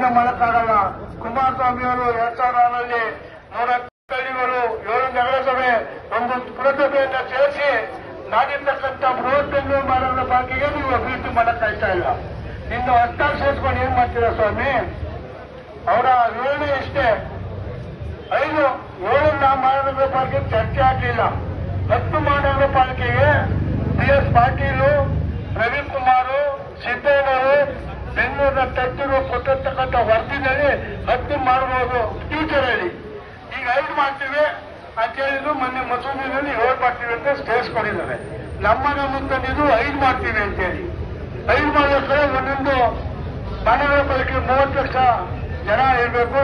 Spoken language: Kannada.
ಪ್ರಯತ್ನ ಮಾಡಕ್ಕಾಗಲ್ಲ. ಕುಮಾರಸ್ವಾಮಿ ಅವರು ಎರಡ್ ಸಾವಿರದ ಆರಲ್ಲಿ ನೂರ ಹಳ್ಳಿಗಳು ಏಳು ನಗರಸಭೆ, ಒಂದು ಪುರಸಭೆಯನ್ನ ಸೇರಿಸಿ ನಾನಿರ್ತಕ್ಕಂಥ ಬೃಹತ್ ಬೆಂಗಳೂರು ಮಾಡೋದ್ರ ಬಾಕಿಗೆ ನೀವು ಅಭಿವೃದ್ಧಿ ಮಾಡಕ್ಕಾಗ್ತಾ ಇಲ್ಲ. ಇನ್ನು ಹಸ್ತಾಕ್ಷರಿಸ್ಕೊಂಡು ಏನ್ ಮಾಡ್ತೀರಾ ಸ್ವಾಮಿ? ಅವರ ವಿವರಣೆ ಇಷ್ಟೇ. ಐದು, ಏಳು ನಾ ಮಾಡೋದ್ರ ಪಾಲಿಕೆ ಚರ್ಚೆ ಆಗಲಿಲ್ಲ. ಹತ್ತು ಮಾಡೋದ್ರ ಪಾಲಿಕೆಗೆ ಬಿ ಎಸ್ ಪಾಟೀಲು, ರವಿಕುಮಾರ್ ಸಿದ್ದೇನವರು ಬೆಂಗಳೂರಿನ ತಜ್ಞರು ಕೊಟ್ಟ ಮಾಡಬಹುದು ಹೇಳಿ. ಈಗ ಐದು ಮಾಡ್ತೀವಿ ಅಂತ ಹೇಳಿದ್ರು ಮೊನ್ನೆ ಮಸೂದಿನಲ್ಲಿ ಏಳು ಮಾಡ್ತೀವಿ ಅಂತ ಸ್ಟೇಸ್ ಕೊಟ್ಟಿದ್ದಾರೆ. ನಮ್ಮ ನಮ್ಮ ತಂದಿದ್ದು ಐದು ಮಾಡ್ತೀವಿ ಅಂತ ಹೇಳಿ. ಐದು ಮಾಡಿದ್ರೆ ಒಂದೊಂದು ಮನೆಗಳ ಪಾಲಿಕೆ ಮೂವತ್ತು ಲಕ್ಷ ಜನ ಇರಬೇಕು.